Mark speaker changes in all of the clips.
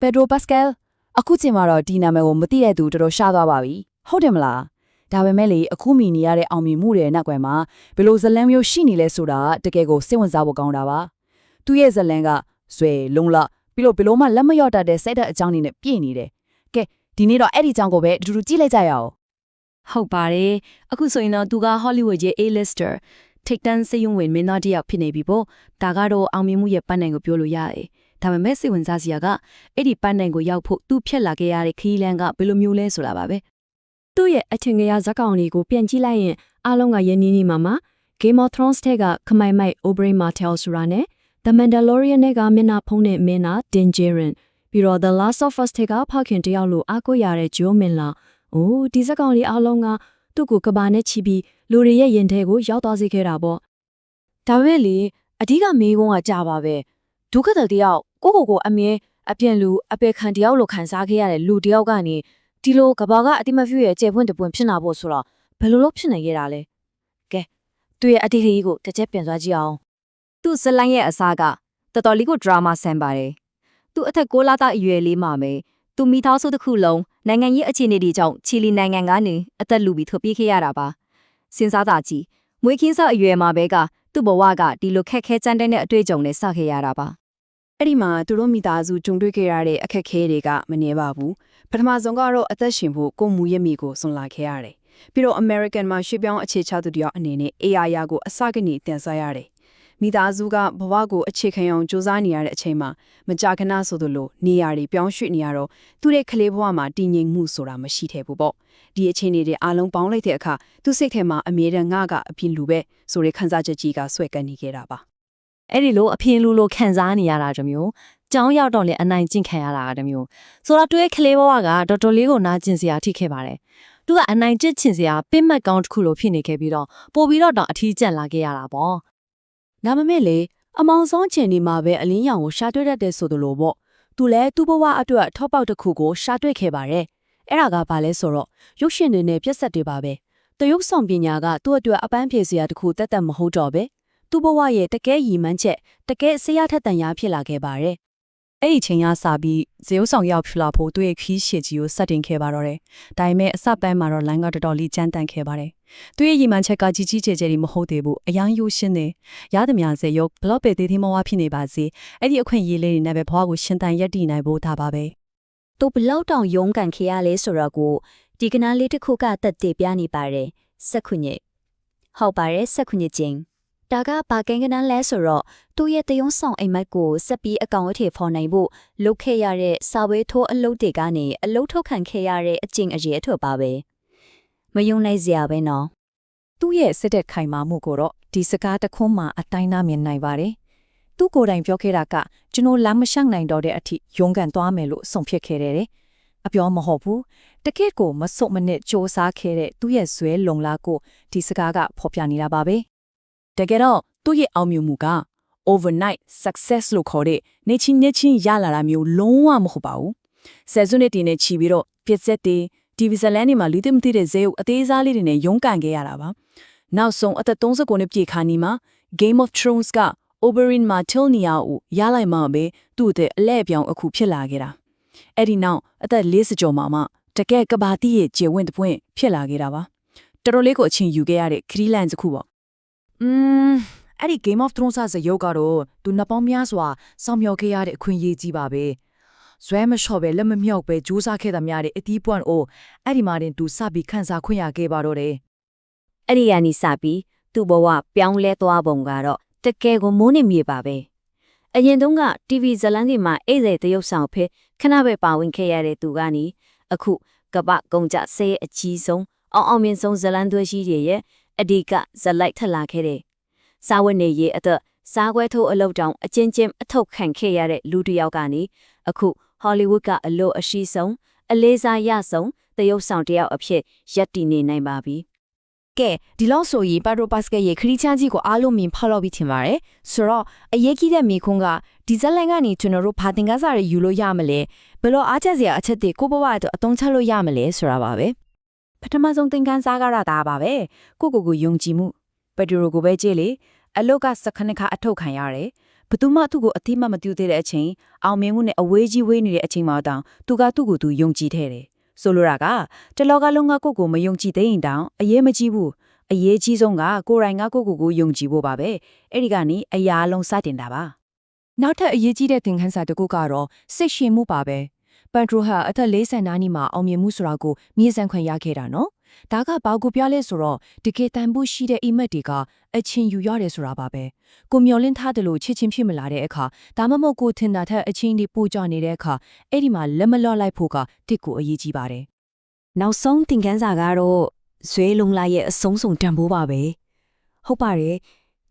Speaker 1: ပက်ဒရိုပတ်စကယ်အခုချိန်မှာတော့ဒီနာမည်ကိုမသိတဲ့သူတော်တော်ရှားသွားပါပြီဟုတ်တယ်မလားဒါပေမဲ့လေအခုမီနေရတဲ့အောင်မြင်မှုတွေနောက်ကွယ်မှာဘယ်လိုဇလန်းမျိုးရှိနေလဲဆိုတာတကယ်ကိုစိတ်ဝင်စားဖို့ကောင်းတာပါသူ့ရဲ့ဇလန်းကဇွဲလုံလပြီးလို့ဘယ်လိုမှလက်မလျော့တတ်တဲ့စိတ်ဓာတ်အကြောင်းတွေနဲ့ပြည့်နေတယ်ကဲဒီနေ့တော့အဲ့ဒီအကြောင်းကိုပဲအတူတူကြည့်လိုက်ကြရအောင်
Speaker 2: ဟုတ်ပါတယ်အခုဆိုရင်တော့သူက Hollywood ရဲ့ A-lister ထိပ်တန်းစက်ရုံဝင်မင်းသားတစ်ယောက်ဖြစ်နေပြီပေါ့ဒါကတော့အောင်မြင်မှုရဲ့ပန်းနိုင်ကိုပြောလို့ရတယ် ဒါပေမဲ့စိတ်ဝင်စားစရာကအဲ့ဒီပန်းနိုင်ကိုရောက်ဖို့သူဖြတ်လာခဲ့ရတဲ့ခရီးလမ်းကဘယ်လိုမျိုးလဲဆိုတာပါပဲ
Speaker 3: သူ့ရဲ့အထင်ကြီးဇက်ကောင်လေးကိုပြန်ကြည့်လိုက်ရင်အားလုံးကယဉ်နီးနီးမှာမှာ Game of Thrones တဲ့ကခမိုင်မိုက် Oberyn Martell ဆိုတာနဲ့ The Mandalorian နဲ့ကမျက်နှာဖုံးတဲ့မင်းသား Din Djarin ပြီးတော့ The Last of Us တဲ့ကဖောက်ခင်တယောက်လိုအားကိုးရတဲ့ Joe Miller ။အိုးဒီဇက်ကောင်လေးအားလုံးကသူ့ကိုကဘာနဲ့ချီပြီးလူတွေရဲ့ရင်ထဲကိုရောက်သွားစေခဲ့တာပေါ့
Speaker 4: ဒါပေမဲ့လေအဓိကမေးခွန်းကကြာပါပဲဒုက္ခတတယောက် ကိုကိုကိုအမြဲအပြင်းလူအပေခံတယောက်လိုခံစားခဲ့ရတဲ့လူတယောက်ကနေဒီလိုကဘာကအတိမဖြူရဲ့ကျေပွင့်တပွင့်ဖြစ်နာဖို့ဆိုတော့ဘယ်လိုလုပ်ဖြစ်နေရတာလဲကဲသူ့ရဲ့အတိတ်ကြီးကိုတစ်ချက်ပြန်သွားကြည့်အောင်
Speaker 2: သူ့ဇလိုင်းရဲ့အစားကတော်တော်လေးကို drama ဆန်ပါတယ်သူအသက်6လသားအရွယ်လေးမှာပဲသူမိသားစုတစ်ခုလုံးနိုင်ငံရေးအခြေအနေတွေကြောင့်ချီလီနိုင်ငံကနေအသက်လူပြီးထွက်ပြေးခဲ့ရတာပါစဉ်းစားတာကြည့်မွေးခင်းစောက်အရွယ်မှာပဲကသူ့ဘဝကဒီလိုခက်ခဲကြမ်းတမ်းတဲ့အတွေ့အကြုံနဲ့စခဲ့ရတာပါ
Speaker 1: အဲ့ဒီမှာသူတို့မိသားစုကြုံတွေ့ခဲ့ရတဲ့အခက်အခဲတွေကမနည်းပါဘူးပထမဆုံးကတော့အသက်ရှင်ဖို့ကိုယ်မူရမိကိုဆွန်လာခဲ့ရတယ်ပြီးတော့ American မှာရွှေ့ပြောင်းအခြေချသူတယောက်အနေနဲ့ AI ရာကိုအစကနေတင်ဆက်ရတယ်မိသားစုကဘဝကိုအခြေခံအောင်စူးစမ်းနေရတဲ့အချိန်မှာမကြာခဏဆိုသလိုနေရာတွေပြောင်းရွှေ့နေရတော့သူ့ရဲ့ကလေးဘဝမှာတည်ငြိမ်မှုဆိုတာမရှိသေးဘူးပေါ့ဒီအခြေအနေတွေအားလုံးပေါင်းလိုက်တဲ့အခါသူ့စိတ်ထဲမှာအမြဲတမ်းငါကအပြင်လူပဲဆိုတဲ့ခံစားချက်ကြီးကဆွဲကပ်နေခဲ့တာပါ
Speaker 2: အဲ့ဒီလိုအဖေလူလိုခံစားနေရတာတမျိုးကြောင်းရောက်တော့လေအနိုင်ကျင့်ခံရတာတမျိုးဆိုတော့တွဲကလေးဘဝကတော်တော်လေးကိုနာကျင်စရာထိခဲ့ပါတယ်သူကအနိုင်ကျင့်ချင်စရာပင့်မတ်ကောင်းတစ်ခုလိုဖြစ်နေခဲ့ပြီးတော့ပို့ပြီးတော့တော့အထီးကျန်လာခဲ့ရတာပေါ့
Speaker 4: ဒါမမဲ့လေအမောင်ဆုံးချိန်ဒီမှာပဲအလင်းရောင်ကိုရှာတွေ့တတ်တဲ့ဆိုသလိုပေါ့သူလည်းသူ့ဘဝအတွက်ထောက်ပေါက်တစ်ခုကိုရှာတွေ့ခဲ့ပါတယ်အဲ့ဒါကဘာလဲဆိုတော့ရုပ်ရှင်တွေနဲ့ပြက်ဆက်တွေပါပဲတရုပ်ဆောင်ပညာကသူ့အတွက်အပန်းဖြေစရာတစ်ခုတက်တက်မဟုတ်တော့ပဲ သူ့ဘဝရဲ့တကယ်ရည်မှန်းချက်တကယ်ဆရာထက်တန်ရာဖြစ်လာခဲ့ပါတယ်
Speaker 1: အဲ့ဒီချိန်ကစပြီးဇေယုဆောင်ရောက်ဖြစ်လာဖို့သူ့ရဲ့ခီးရှည်ကြီးကိုစတင်ခဲ့ပါတော့တယ်။ဒါပေမဲ့အစပိုင်းမှာတော့လိုင်းကတော်တော်လေးကြမ်းတမ်းခဲ့ပါတယ်။သူ့ရဲ့ရည်မှန်းချက်ကကြီးကြီးကျယ်ကျယ်ကြီးမဟုတ်သေးဘူး။အယမ်းရိုးရှင်းတယ်။ရသမျှဇေယုဘလော့ပဲသေးသေးမဝါဖြစ်နေပါစေ။အဲ့ဒီအခွင့်အရေးလေးတွေနဲ့ပဲဘဝကိုရှင်တန်ရက်တည်နိုင်ဖို့ဒါပါပဲ
Speaker 5: သူဘလောက်တောင်ယုံကန်ခေရလဲဆိုတော့ကိုဒီကနာလေးတစ်ခုကတက်တည်ပြနေပါတယ်စက်ခုညစ်ဟုတ်ပါတယ်စက်ခုညစ်ချင်း ဒါကဘာကင်ကနန်းလဲဆိုတော့သူ့ရဲ့တယုံဆောင်အိမ်မက်ကိုစက်ပြီးအကောင်အထည်ဖော်နိုင်ဖို့လုတ်ခဲ့ရတဲ့စာဝဲထိုးအလုပ်တွေကနေအလုပ်ထုတ်ခံခဲ့ရတဲ့အကျင့်အရေးအထွတ်ပါပဲမယုံနိုင်စရာပဲနော်
Speaker 6: သူ့ရဲ့စစ်တဲ့ခိုင်မာမှုကိုတော့ဒီစကားတစ်ခွန်းမှာအတိုင်းသားမြင်နိုင်ပါတယ်။သူကိုယ်တိုင်ပြောခဲ့တာကကျွန်တော်လမ်းမလျှောက်နိုင်တော့တဲ့အထိယုံကန်သွားမယ်လို့ဆုံးဖြတ်ခဲ့တယ်။အပြောမဟုတ်ဘူး။တကယ့်ကိုမစွတ်မနစ်စ조사ခဲ့တဲ့သူ့ရဲ့ဇွဲလုံလာကိုဒီစကားကဖော်ပြနေတာပါပဲ။
Speaker 1: တကယ်တော့သူ့ရဲ့အောင်မြင်မှုက overnight success လို့ခေါ်တဲ့နေချင်းနေချင်းရလာတာမျိုးလုံးဝမဟုတ်ပါဘူး။ဆယ်စုနှစ်တည်နဲ့ချီပြီးတော့ပြစ်ဆက်တွေဒီဗီဇလန်တွေမှာလူသိမသိတဲ့ဇေယုအသေးစားလေးတွေနဲ့ရုန်းကန်ခဲ့ရတာပါ။နောက်ဆုံးအသက်39နှစ်ပြည့်ခါနီမှာ Game of Thrones က Oberyn Martell ကိုရလိုက်မှပဲသူ့အလဲအပြောင်အခုဖြစ်လာခဲ့တာ။အဲ့ဒီနောက်အသက်40ကျော်မှာမှတကယ်ကဘာတိရဲ့ကျေဝင့်တပွင့်ဖြစ်လာခဲ့တာပါ။တော်တော်လေးကိုအချင်းယူခဲ့ရတဲ့ခရီးလန်တစ်ခုပေါ့
Speaker 7: อืมအဲ့ဒီ Game of Thrones ဇယုတ်ကတော့သူနှစ်ပေါင်းများစွာစောင့်မျှော်ခဲ့ရတဲ့အခွင့်အရေးကြီးပါပဲဇွဲမလျှော့ပဲလက်မမြောက်ပဲကြိုးစားခဲ့သမျှတဲ့အတီးပွန့်အိုအဲ့ဒီမှာတင်သူစပြီးခန်းစားခွင့်ရခဲ့ပါတော့တယ်
Speaker 5: အဲ့ဒီကနေစပြီးသူ့ဘဝပြောင်းလဲသွားပုံကတော့တကယ်ကိုမိုးနေမြေပါပဲအရင်တုန်းက TV ဇလန်းတွေမှာအိတ်စိတ်တရုပ်ဆောင်ဖေးခဏပဲပါဝင်ခဲ့ရတဲ့သူကနေအခုကပကုံကြဆဲအကြီးဆုံးအောင်အောင်မြင်ဆုံးဇလန်းသွဲရှိတွေရဲ့ အဓိကဇလိုက်ထက်လာခဲ့တဲ့စာဝတ်နေရေးအသက်စားခွဲထိုးအလုပ်တောင်အချင်းချင်းအထုတ်ခံခဲ့ရတဲ့လူတစ်ယောက်ကနေအခုဟောလိဝုဒ်ကအလို့အရှိဆုံးအလေးစားရဆုံးတရုပ်ဆောင်တစ်ယောက်အဖြစ်ရပ်တည်နေနိုင်ပါပြီ
Speaker 4: ကဲဒီလောက်ဆိုရင်ပါဒရိုပတ်စကရဲ့ခရီးချမ်းကြီးကိုအားလုံးမြင်ဖောက်လို့ပြီးထင်ပါတယ်ဆိုတော့အရေးကြီးတဲ့မိခွန်းကဒီဇက်လိုင်းကနေကျွန်တော်တို့ဘာတင်ကားစားတွေယူလို့ရမလဲဘယ်လိုအားချက်စရာအချက်တွေကိုဘဝအတွက်အသုံးချလို့ရမလဲဆိုတာပါပဲ ပထမဆုံးသင်ခန်းစာကတော့ဒါပါပဲကိုကိုကိုယုံကြည်မှုပက်ဒရိုကိုပဲကြည့်လေအလုတ်ကစခနစ်ခါအထုတ်ခံရတယ်
Speaker 1: ဘသူမှသူ့ကိုအတိမတ်မပြုသေးတဲ့အချိန်အောင်မြင်မှုနဲ့အဝေးကြီးဝေးနေတဲ့အချိန်မှာတောင်သူကသူ့ကိုသူယုံကြည်ထဲတယ်ဆိုလိုတာကတလောကလုံးကကိုယ့်ကိုမယုံကြည်သေးရင်တောင်အရေးမကြီးဘူးအရေးကြီးဆုံးကကိုယ်တိုင်ကကိုယ့်ကိုယ်ကိုယုံကြည်ဖို့ပါပဲအဲ့ဒီကနေအရာအလုံးစတင်တာပါ
Speaker 6: နောက်ထပ်အရေးကြီးတဲ့သင်ခန်းစာတစ်ခုကတော့စိတ်ရှင်မှုပါပဲ ပန်ထရိုဟာအသက်40နာနီမှာအောင်မြင်မှုဆိုတာကိုမြည်ဆန်ခွင့်ရခဲ့တာနော်ဒါကဘာကိုပြောလဲဆိုတော့တကယ်တန်ဖို့ရှိတဲ့အိမ်မက်တွေကအချင်းယူရတယ်ဆိုတာပါပဲကိုမျော်လင့်ထားတယ်လို့ချစ်ချင်းဖြစ်မလာတဲ့အခါဒါမှမဟုတ်ကိုထင်တာထက်အချင်းတွေပို့ကြနေတဲ့အခါအဲ့ဒီမှာလက်မလော့လိုက်ဖို့ကတစ်ကိုအရေးကြီးပါတယ်
Speaker 8: နောက်ဆုံးသင်ခန်းစာကတော့ဇွဲလုံးလာရဲ့အဆုံးစုံတန်ဖိုးပါပဲဟုတ်ပါတယ်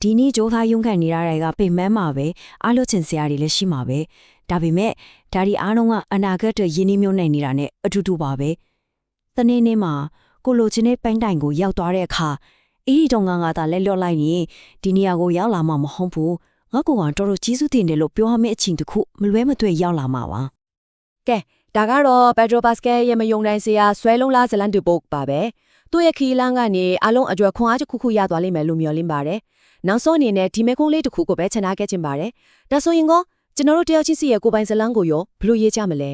Speaker 8: ဒီနေ့ကြိုးသားရုံးခံနေရတဲ့ကပိတ်မန်းမှာပဲအားလို့ချင်စရာတွေလည်းရှိမှာပဲ ဒါပေမဲ့ဒါဒီအားလုံးကအနာဂတ်အတွက်ရင်းနှီးမြှုပ်နှံနေတာနဲ့အတူတူပါပဲတနေ့နေ့မှာကိုလိုချင်တဲ့ပန်းတိုင်ကိုရောက်သွားတဲ့အခါအေးဒီတော့ငါငါသာလက်လျော့လိုက်ရင်ဒီနေရာကိုရောက်လာမှာမဟုတ်ဘူးငါကောင်ကတော်တော်ကြီးစုတင်တယ်လို့ပြောရမယ့်အချိန်တစ်ခုမလွဲမသွေရောက်လာမှာပါ
Speaker 9: ဒါကတော့ Pedro Pascal ရဲ့မယုံနိုင်စရာဆွဲလုံးလားဇလန်တူပုတ်ပါပဲသူ့ရဲ့ခီလန်းကနေအလုံးအကျွတ်ခွန်အားတစ်ခုခုရသွားလိမ့်မယ်လို့မျှော်လင့်ပါတယ်နောက်ဆုံးအနေနဲ့ဒီမဲကုန်းလေးတစ်ခုကိုပဲချနာခဲ့ခြင်းပါတယ်ဒါဆိုရင်ကော ကျွန်တော်တို့တယောက်ချင်းစီရဲ့ကိုယ်ပိုင်ဇလန်းကိုရောဘယ်လိုရေးကြမလဲ